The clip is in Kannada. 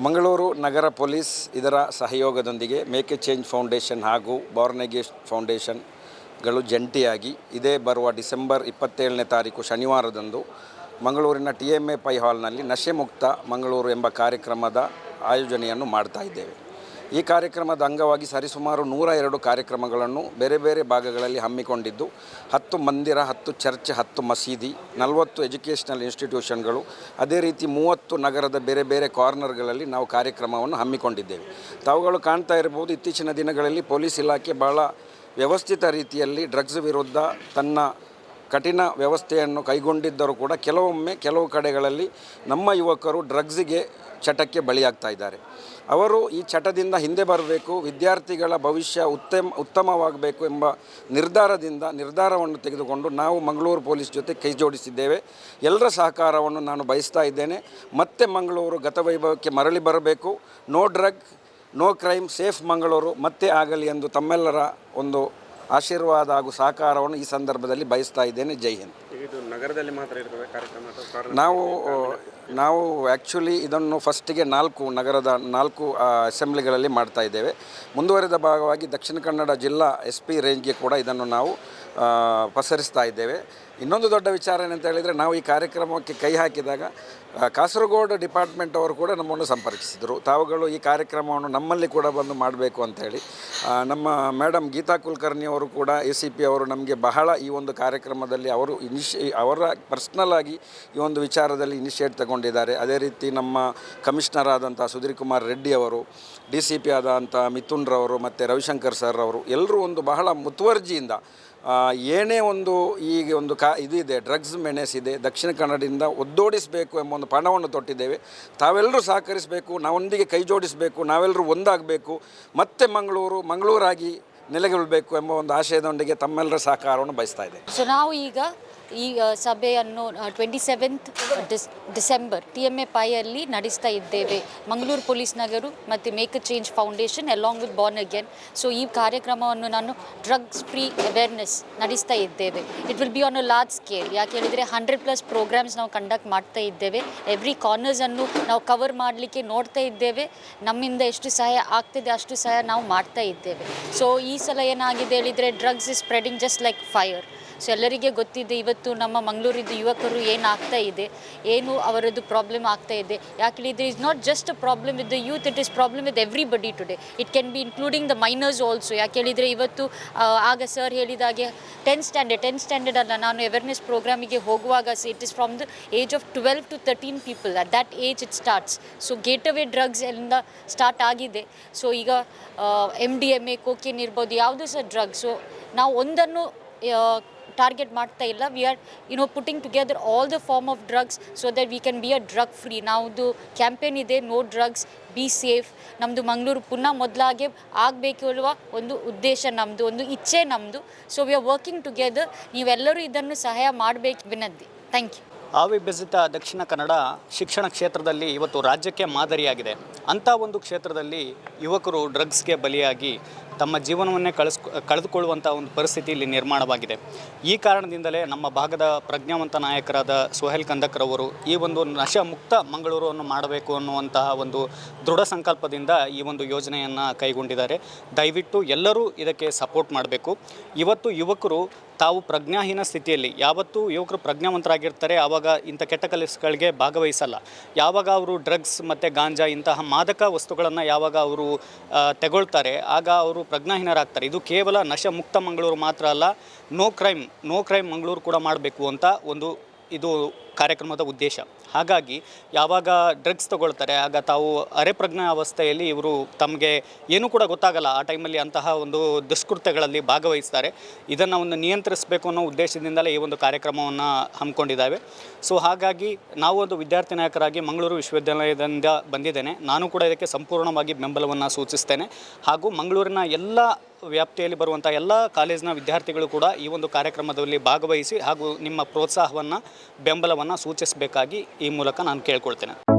ಮಂಗಳೂರು ನಗರ ಪೊಲೀಸ್ ಇದರ ಸಹಯೋಗದೊಂದಿಗೆ ಮೇಕೆ ಚೇಂಜ್ ಫೌಂಡೇಶನ್ ಹಾಗೂ ಬಾರ್ನೆಗೇಶ್ ಫೌಂಡೇಶನ್ಗಳು ಜಂಟಿಯಾಗಿ ಇದೇ ಬರುವ ಡಿಸೆಂಬರ್ ಇಪ್ಪತ್ತೇಳನೇ ತಾರೀಕು ಶನಿವಾರದಂದು ಮಂಗಳೂರಿನ ಟಿ ಎಂ ಎ ಪೈ ಹಾಲ್ನಲ್ಲಿ ನಶೆ ಮುಕ್ತ ಮಂಗಳೂರು ಎಂಬ ಕಾರ್ಯಕ್ರಮದ ಆಯೋಜನೆಯನ್ನು ಮಾಡ್ತಾ ಇದ್ದೇವೆ. ಈ ಕಾರ್ಯಕ್ರಮದ ಅಂಗವಾಗಿ ಸರಿಸುಮಾರು ನೂರ ಎರಡು ಕಾರ್ಯಕ್ರಮಗಳನ್ನು ಬೇರೆ ಬೇರೆ ಭಾಗಗಳಲ್ಲಿ ಹಮ್ಮಿಕೊಂಡಿದ್ದು, ಹತ್ತು ಮಂದಿರ, ಹತ್ತು ಚರ್ಚ್, ಹತ್ತು ಮಸೀದಿ, ನಲವತ್ತು ಎಜುಕೇಷನಲ್ ಇನ್ಸ್ಟಿಟ್ಯೂಷನ್ಗಳು, ಅದೇ ರೀತಿ ಮೂವತ್ತು ನಗರದ ಬೇರೆ ಬೇರೆ ಕಾರ್ನರ್ಗಳಲ್ಲಿ ನಾವು ಕಾರ್ಯಕ್ರಮವನ್ನು ಹಮ್ಮಿಕೊಂಡಿದ್ದೇವೆ. ತಾವುಗಳು ಕಾಣ್ತಾ ಇರಬಹುದು, ಇತ್ತೀಚಿನ ದಿನಗಳಲ್ಲಿ ಪೊಲೀಸ್ ಇಲಾಖೆ ಬಹಳ ವ್ಯವಸ್ಥಿತ ರೀತಿಯಲ್ಲಿ ಡ್ರಗ್ಸ್ ವಿರುದ್ಧ ತನ್ನ ಕಠಿಣ ವ್ಯವಸ್ಥೆಯನ್ನು ಕೈಗೊಂಡಿದ್ದರೂ ಕೂಡ ಕೆಲವೊಮ್ಮೆ ಕೆಲವು ಕಡೆಗಳಲ್ಲಿ ನಮ್ಮ ಯುವಕರು ಡ್ರಗ್ಸಿಗೆ ಚಟಕ್ಕೆ ಬಲಿಯಾಗ್ತಾ ಇದ್ದಾರೆ. ಅವರು ಈ ಚಟದಿಂದ ಹಿಂದೆ ಬರಬೇಕು, ವಿದ್ಯಾರ್ಥಿಗಳ ಭವಿಷ್ಯ ಉತ್ತಮ, ಉತ್ತಮವಾಗಬೇಕು ಎಂಬ ನಿರ್ಧಾರದಿಂದ ನಿರ್ಧಾರವನ್ನು ತೆಗೆದುಕೊಂಡು ನಾವು ಮಂಗಳೂರು ಪೊಲೀಸ್ ಜೊತೆ ಕೈ ಜೋಡಿಸಿದ್ದೇವೆ. ಎಲ್ಲರ ಸಹಕಾರವನ್ನು ನಾನು ಬಯಸ್ತಾ ಇದ್ದೇನೆ. ಮತ್ತೆ ಮಂಗಳೂರು ಗತವೈಭವಕ್ಕೆ ಮರಳಿ ಬರಬೇಕು. No drug, no crime, safe Mangaluru. ಮತ್ತೆ ಆಗಲಿ ಎಂದು ತಮ್ಮೆಲ್ಲರ ಒಂದು ಆಶೀರ್ವಾದ ಹಾಗೂ ಸಹಕಾರವನ್ನು ಈ ಸಂದರ್ಭದಲ್ಲಿ ಬಯಸ್ತಾ ಇದ್ದೇನೆ. ಜೈ ಹಿಂದ್. ಇದು ನಗರದಲ್ಲಿ ಮಾತ್ರ ಇರ್ತದೆ ಕಾರ್ಯಕ್ರಮ ನಾವು ನಾವು ಆ್ಯಕ್ಚುಲಿ ಇದನ್ನು ಫಸ್ಟಿಗೆ ನಾಲ್ಕು ನಗರದ ನಾಲ್ಕು ಅಸೆಂಬ್ಲಿಗಳಲ್ಲಿ ಮಾಡ್ತಾ ಇದ್ದೇವೆ. ಮುಂದುವರೆದ ಭಾಗವಾಗಿ ದಕ್ಷಿಣ ಕನ್ನಡ ಜಿಲ್ಲಾ ಎಸ್ ಪಿ ರೇಂಜ್ಗೆ ಕೂಡ ಇದನ್ನು ನಾವು ಪಸರಿಸ್ತಾ ಇದ್ದೇವೆ. ಇನ್ನೊಂದು ದೊಡ್ಡ ವಿಚಾರ ಏನಂತ ಹೇಳಿದರೆ, ನಾವು ಈ ಕಾರ್ಯಕ್ರಮಕ್ಕೆ ಕೈ ಹಾಕಿದಾಗ ಕಾಸರಗೋಡು ಡಿಪಾರ್ಟ್ಮೆಂಟ್ ಅವರು ಕೂಡ ನಮ್ಮನ್ನು ಸಂಪರ್ಕಿಸಿದರು. ತಾವುಗಳು ಈ ಕಾರ್ಯಕ್ರಮವನ್ನು ನಮ್ಮಲ್ಲಿ ಕೂಡ ಬಂದು ಮಾಡಬೇಕು ಅಂತೇಳಿ ನಮ್ಮ ಮೇಡಮ್ ಗೀತಾ ಕುಲಕರ್ಣಿ ಅವರು ಕೂಡ, ಎ ಸಿ ಪಿ ಅವರು ನಮಗೆ ಬಹಳ ಈ ಒಂದು ಕಾರ್ಯಕ್ರಮದಲ್ಲಿ ಅವರು ಇನಿಷಿ ಅವರ ಪರ್ಸ್ನಲ್ ಆಗಿ ಈ ಒಂದು ವಿಚಾರದಲ್ಲಿ ಇನಿಷಿಯೇಟ್ ತಗೊಂಡಿದ್ದಾರೆ. ಅದೇ ರೀತಿ ನಮ್ಮ ಕಮಿಷನರ್ ಆದಂಥ ಸುಧೀರ್ ಕುಮಾರ್ ರೆಡ್ಡಿ ಅವರು, ಡಿ ಸಿ ಪಿ ಆದಂಥ ಮಿಥುನ್ ರವರು ಮತ್ತು ರವಿಶಂಕರ್ ಸರ್ ಅವರು ಎಲ್ಲರೂ ಒಂದು ಬಹಳ ಮುತುವರ್ಜಿಯಿಂದ ಏನೇ ಒಂದು ಈಗ ಒಂದು ಕಾ ಇದು ಇದೆ ಡ್ರಗ್ಸ್ ಮೆಣಸ್ ಇದೆ, ದಕ್ಷಿಣ ಕನ್ನಡದಿಂದ ಒದ್ದೋಡಿಸಬೇಕು ಎಂಬ ಒಂದು ಪಣವನ್ನು ತೊಟ್ಟಿದ್ದೇವೆ. ತಾವೆಲ್ಲರೂ ಸಹಕರಿಸಬೇಕು, ನಾವೊಂದಿಗೆ ಕೈ ಜೋಡಿಸಬೇಕು, ನಾವೆಲ್ಲರೂ ಒಂದಾಗಬೇಕು, ಮತ್ತೆ ಮಂಗಳೂರು, ಮಂಗಳೂರಾಗಿ ನೆಲೆಗೊಳ್ಳಬೇಕು ಎಂಬ ಒಂದು ಆಶಯದೊಂದಿಗೆ ತಮ್ಮೆಲ್ಲರ ಸಹಕಾರವನ್ನು ಬಯಸ್ತಾ ಇದೆ ಸೊ ನಾವು ಈಗ ಈ ಸಭೆಯನ್ನು twenty seventh dec, December T M A ಪಾಯಲ್ಲಿ ನಡೆಸ್ತಾ ಇದ್ದೇವೆ. ಮಂಗಳೂರು ಪೊಲೀಸ್ ನಗರು ಮತ್ತು make a change foundation along with born again so ಈ ಕಾರ್ಯಕ್ರಮವನ್ನು ನಾನು ಡ್ರಗ್ಸ್ ಫ್ರೀ ಅವೇರ್ನೆಸ್ ನಡೆಸ್ತಾ ಇದ್ದೇವೆ. It will be on a large scale ಯಾಕೆ ಹೇಳಿದರೆ ಹಂಡ್ರೆಡ್ ಪ್ಲಸ್ ಪ್ರೋಗ್ರಾಮ್ಸ್ ನಾವು ಕಂಡಕ್ಟ್ ಮಾಡ್ತಾ ಇದ್ದೇವೆ. ಎವ್ರಿ ಕಾರ್ನರ್ಸನ್ನು ನಾವು ಕವರ್ ಮಾಡಲಿಕ್ಕೆ ನೋಡ್ತಾ ಇದ್ದೇವೆ. ನಮ್ಮಿಂದ ಎಷ್ಟು ಸಹಾಯ ಆಗ್ತಿದೆ ಅಷ್ಟು ಸಹಾಯ ನಾವು ಮಾಡ್ತಾ ಇದ್ದೇವೆ. ಸೊ ಈ ಸಲ ಏನಾಗಿದೆ ಹೇಳಿದರೆ drugs is spreading just like fire so ಎಲ್ಲರಿಗೆ ಗೊತ್ತಿದೆ, ಇವತ್ತು ನಮ್ಮ ಮಂಗಳೂರಿದ್ದು ಯುವಕರು ಏನಾಗ್ತಾ ಇದೆ, ಏನು ಅವರದ್ದು ಪ್ರಾಬ್ಲಮ್ ಆಗ್ತಾ ಇದೆ. ಯಾಕೆ ಹೇಳಿದರೆ is not just a problem with the youth it is problem with everybody today it can be including the minors also ಯಾಕೆ ಹೇಳಿದರೆ, ಇವತ್ತು ಆಗ ಸರ್ ಹೇಳಿದಾಗೆ ಟೆಂತ್ ಸ್ಟ್ಯಾಂಡರ್ಡ್ ಟೆಂತ್ ಸ್ಟ್ಯಾಂಡರ್ಡ್ ಅಲ್ಲ, ನಾನು ಅವೇರ್ನೆಸ್ ಪ್ರೋಗ್ರಾಮಿಗೆ ಹೋಗುವಾಗ it is from the age of twelve to thirteen people at that age it starts so gateway drugs ಎಲ್ಲ ಸ್ಟಾರ್ಟ್ ಆಗಿದೆ. ಸೊ ಈಗ M D M A cocaine ಇರ್ಬೋದು, ಯಾವುದು ಸಹ ಡ್ರಗ್ಸು ನಾವು ಒಂದನ್ನು ಟಾರ್ಗೆಟ್ ಮಾಡ್ತಾ ಇಲ್ಲ. We are you know putting together all the form of drugs so that we can be a drug free ನಾವುದು campaign ಇದೆ ನೋ ಡ್ರಗ್ಸ್ ಬಿ ಸೇಫ್ ನಮ್ಮದು ಮಂಗಳೂರು ಪುನಃ ಮೊದಲಾಗೆ ಆಗಬೇಕು ಅಲ್ವ? ಒಂದು ಉದ್ದೇಶ ನಮ್ಮದು ಒಂದು ಇಚ್ಛೆ ನಮ್ಮದು so we are working together ನೀವೆಲ್ಲರೂ ಇದನ್ನು ಸಹಾಯ ಮಾಡಬೇಕು. ವಿನಂತಿ. ಥ್ಯಾಂಕ್ ಯು ಅವಿಭಜಿತ ದಕ್ಷಿಣ ಕನ್ನಡ ಶಿಕ್ಷಣ ಕ್ಷೇತ್ರದಲ್ಲಿ ಇವತ್ತು ರಾಜ್ಯಕ್ಕೆ ಮಾದರಿಯಾಗಿದೆ. ಅಂಥ ಒಂದು ಕ್ಷೇತ್ರದಲ್ಲಿ ಯುವಕರು ಡ್ರಗ್ಸ್ಗೆ ಬಲಿಯಾಗಿ ತಮ್ಮ ಜೀವನವನ್ನೇ ಕಳಿಸ್ ಕಳೆದುಕೊಳ್ಳುವಂಥ ಒಂದು ಪರಿಸ್ಥಿತಿ ಇಲ್ಲಿ ನಿರ್ಮಾಣವಾಗಿದೆ. ಈ ಕಾರಣದಿಂದಲೇ ನಮ್ಮ ಭಾಗದ ಪ್ರಜ್ಞಾವಂತ ನಾಯಕರಾದ ಸುಹೇಲ್ ಕಂದಕ್ರವರು ಈ ಒಂದು ನಶ ಮುಕ್ತ ಮಂಗಳೂರನ್ನು ಮಾಡಬೇಕು ಅನ್ನುವಂತಹ ಒಂದು ದೃಢ ಸಂಕಲ್ಪದಿಂದ ಈ ಒಂದು ಯೋಜನೆಯನ್ನು ಕೈಗೊಂಡಿದ್ದಾರೆ. ದಯವಿಟ್ಟು ಎಲ್ಲರೂ ಇದಕ್ಕೆ ಸಪೋರ್ಟ್ ಮಾಡಬೇಕು. ಇವತ್ತು ಯುವಕರು ತಾವು ಪ್ರಜ್ಞಾಹೀನ ಸ್ಥಿತಿಯಲ್ಲಿ, ಯಾವತ್ತೂ ಯುವಕರು ಪ್ರಜ್ಞಾವಂತರಾಗಿರ್ತಾರೆ, ಆವಾಗ ಇಂಥ ಕೆಟ್ಟ ಕೆಲಸಗಳಿಗೆ ಭಾಗವಹಿಸಲ್ಲ. ಯಾವಾಗ ಅವರು ಡ್ರಗ್ಸ್ ಮತ್ತು ಗಾಂಜಾ ಇಂತಹ ಮಾದಕ ವಸ್ತುಗಳನ್ನು ಯಾವಾಗ ಅವರು ತಗೊಳ್ತಾರೆ, ಆಗ ಅವರು ಪ್ರಜ್ಞಾಹೀನರಾಗ್ತಾರೆ. ಇದು ಕೇವಲ ನಶ ಮುಕ್ತ ಮಂಗಳೂರು ಮಾತ್ರ ಅಲ್ಲ no crime no crime Mangaluru ಕೂಡ ಮಾಡಬೇಕು ಅಂತ ಒಂದು ಇದು ಕಾರ್ಯಕ್ರಮದ ಉದ್ದೇಶ. ಹಾಗಾಗಿ ಯಾವಾಗ ಡ್ರಗ್ಸ್ ತಗೊಳ್ತಾರೆ, ಆಗ ತಾವು ಅರೆಪ್ರಜ್ಞಾ ಅವಸ್ಥೆಯಲ್ಲಿ ಇವರು ತಮಗೆ ಏನೂ ಕೂಡ ಗೊತ್ತಾಗಲ್ಲ. ಆ ಟೈಮಲ್ಲಿ ಅಂತಹ ಒಂದು ದುಷ್ಕೃತ್ಯಗಳಲ್ಲಿ ಭಾಗವಹಿಸ್ತಾರೆ. ಇದನ್ನು ಒಂದು ನಿಯಂತ್ರಿಸಬೇಕು ಅನ್ನೋ ಉದ್ದೇಶದಿಂದಲೇ ಈ ಒಂದು ಕಾರ್ಯಕ್ರಮವನ್ನು ಹಮ್ಮಿಕೊಂಡಿದ್ದಾವೆ. ಸೊ ಹಾಗಾಗಿ ನಾವು ಒಂದು ವಿದ್ಯಾರ್ಥಿ ನಾಯಕರಾಗಿ ಮಂಗಳೂರು ವಿಶ್ವವಿದ್ಯಾಲಯದಿಂದ ಬಂದಿದ್ದೇನೆ. ನಾನು ಕೂಡ ಇದಕ್ಕೆ ಸಂಪೂರ್ಣವಾಗಿ ಬೆಂಬಲವನ್ನು ಸೂಚಿಸ್ತೇನೆ. ಹಾಗೂ ಮಂಗಳೂರಿನ ಎಲ್ಲ ವ್ಯಾಪ್ತಿಯಲ್ಲಿ ಬರುವಂಥ ಎಲ್ಲ ಕಾಲೇಜಿನ ವಿದ್ಯಾರ್ಥಿಗಳು ಕೂಡ ಈ ಒಂದು ಕಾರ್ಯಕ್ರಮದಲ್ಲಿ ಭಾಗವಹಿಸಿ ಹಾಗೂ ನಿಮ್ಮ ಪ್ರೋತ್ಸಾಹವನ್ನು ಬೆಂಬಲವನ್ನು ಸೂಚಿಸಬೇಕಾಗಿ ಈ ಮೂಲಕ ನಾನು ಕೇಳ್ಕೊಳ್ತೇನೆ.